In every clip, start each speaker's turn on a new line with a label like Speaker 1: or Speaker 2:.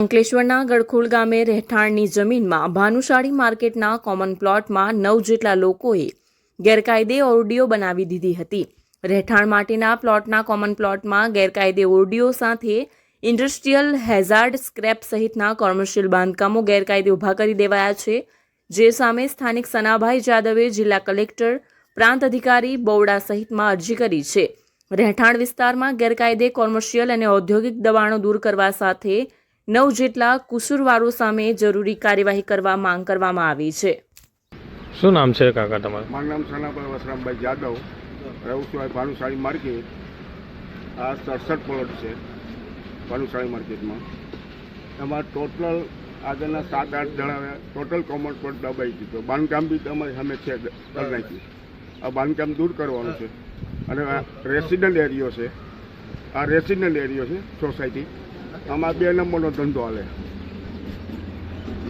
Speaker 1: અંકલેશ્વરના ગડખોલ ગામે રહેઠાણની જમીનમાં ભાનુશાળી માર્કેટના કોમન પ્લોટમાં નવ જેટલા લોકોએ ગેરકાયદે ઓરડીઓ બનાવી દીધી હતી. રહેઠાણ માટેના પ્લોટના કોમન પ્લોટમાં ગેરકાયદે ઓરડીઓ સાથે ઇન્ડસ્ટ્રીયલ હેઝાર્ડ સ્ક્રેપ સહિતના કોમર્શિયલ બાંધકામો ગેરકાયદે ઊભા કરી દેવાયા છે. જે સામે સ્થાનિક સનાભાઈ જાદવે જિલ્લા કલેક્ટર, પ્રાંત અધિકારી બૌડા સહિતમાં અરજી કરી છે. રહેઠાણ વિસ્તારમાં ગેરકાયદે કોમર્શિયલ અને ઔદ્યોગિક દબાણો દૂર કરવા સાથે નવ જેટલા કુસુરવારો સામે જરૂરી કાર્યવાહી કરવા માંગ કરવામાં આવી છે.
Speaker 2: શું નામ છે કાકા તમારું?
Speaker 3: મારું નામ સનાભાઈ વસરામભાઈ જાદવ. રહું છું અહીં ભાનુશાળી માર્કેટ. આ સડસઠ પ્લોટ છે ભાનુશાળી માર્કેટમાં. એમાં ટોટલ આગળના સાત આઠ જણા ટોટલ કોમર્સ પર દબાઈ દીધો બાંધકામ બી તમારી સામે છે કરી નાખ્યું. આ બાંધકામ દૂર કરવાનું છે. અને આ રેસિડન્ટ એરિયો છે. આ રેસિડન્ટ એરિયો છે સોસાયટી આમાં બે નંબરનો ધંધો હાલે.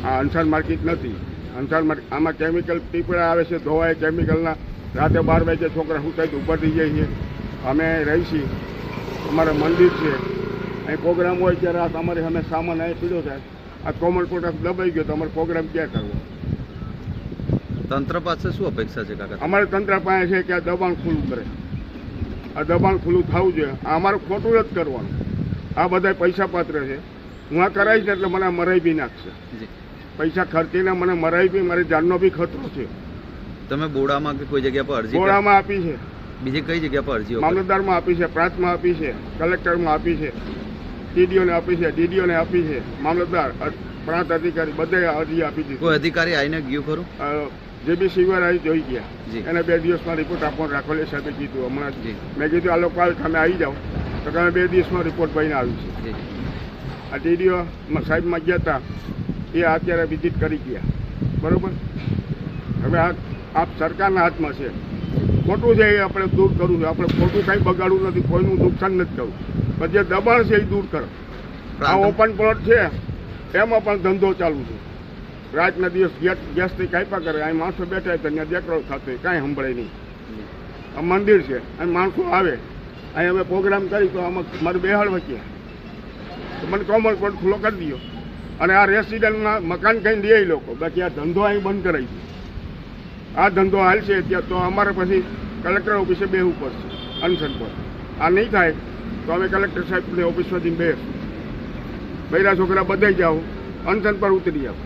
Speaker 3: આ અંસાર માર્કેટ નથી. અંસાર માર્કેટ આમાં કેમિકલ પીપળા આવે છે ધોવાય કેમિકલના રાતે બાર વાગે છોકરા શું થાય ઉપર થઈ જાય છે. અમે રહી છીએ. અમારે મંદિર છે. અહીં પ્રોગ્રામ હોય ત્યારે આ તમારે અમે સામાન અહીં પીડ્યો થાય. આ કોમન પ્રોડક્ટ દબાઈ ગયો તો અમારે પ્રોગ્રામ ક્યાં કરવો?
Speaker 4: તંત્ર પાસે શું અપેક્ષા છે કાકા?
Speaker 3: અમારે તંત્ર પાસે છે કે આ દબાણ ખુલ્લું કરે. આ દબાણ ખુલ્લું થવું જોઈએ. આ અમારું ખોટું જ કરવાનું. આ બધા પૈસા પાત્ર છે. હું આ કરાવીશ ને એટલે મને મરાઈ બી નાખશે.
Speaker 4: જી.
Speaker 3: પૈસા ખર્ચીને મને મરાઈ બી મારી જાનનો બી ખતરો છે.
Speaker 4: તમે બોડામાં કે કોઈ જગ્યા પર અરજી
Speaker 3: બોડામાં આપી છે.
Speaker 4: બીજી કઈ જગ્યા પર અરજીઓ
Speaker 3: મામલતદારમાં આપી છે પ્રાંતમાં આપી છે કલેક્ટરમાં આપી છે ટીડીઓને આપી છે ડીડીઓને આપી છે મામલતદાર પ્રાંત અધિકારી બધે અરજી આપી
Speaker 4: કોઈ અધિકારી આવીને ગયું ખરું?
Speaker 3: જે બી સિવર આવી જોઈ. ગયા. એને બે દિવસમાં રિપોર્ટ આપવાનો રાખોલે સાહેબે કીધું હમણાં જ. મેં કીધું આ લોકો તમે આવી જાઓ. તો તમે બે દિવસમાં રિપોર્ટ ભાઈને આવી છે. આ ટીડીઓ સાહેબમાં ગયા હતા. એ અત્યારે વિઝિટ કરી ગયા. બરાબર? હવે આ આપ સરકારના હાથમાં છે. ખોટું છે એ આપણે દૂર કરવું છે. આપણે ખોટું કાંઈ બગાડવું નથી. કોઈનું નુકસાન નથી કરવું. પણ જે દબાણ છે એ દૂર કરો. આ ઓપન પ્લોટ છે. એમાં પણ ધંધો ચાલુ છે. રાતના દિવસ ગેસ ગેસથી કાપ્યા કરે. અહીં માણસો બેઠા હોય તો ત્યાં દેકરો થતો કાંઈ સંભળાય નહીં. આ મંદિર છે. અને માણસો આવે. અહીં અમે પ્રોગ્રામ કરી તો આમાં મારું બેહાડ વચ્ચે. મને કોમન પ્લોટ ખુલ્લો કરી દો અને આ રેસિડન્ટના મકાન કહીને દે લોકો. બાકી આ ધંધો અહીં બંધ કરાવી દો આ ધંધો હાલશે ત્યાં તો અમારે પછી કલેક્ટર ઓફિસે બેહવું પડશે, અનશન પર. આ નહીં થાય તો અમે કલેક્ટર સાહેબની ઓફિસમાંથી બેસીશું બૈરા છોકરા બધાઈ જાઓ, અનશન પર ઉતરી જાઓ.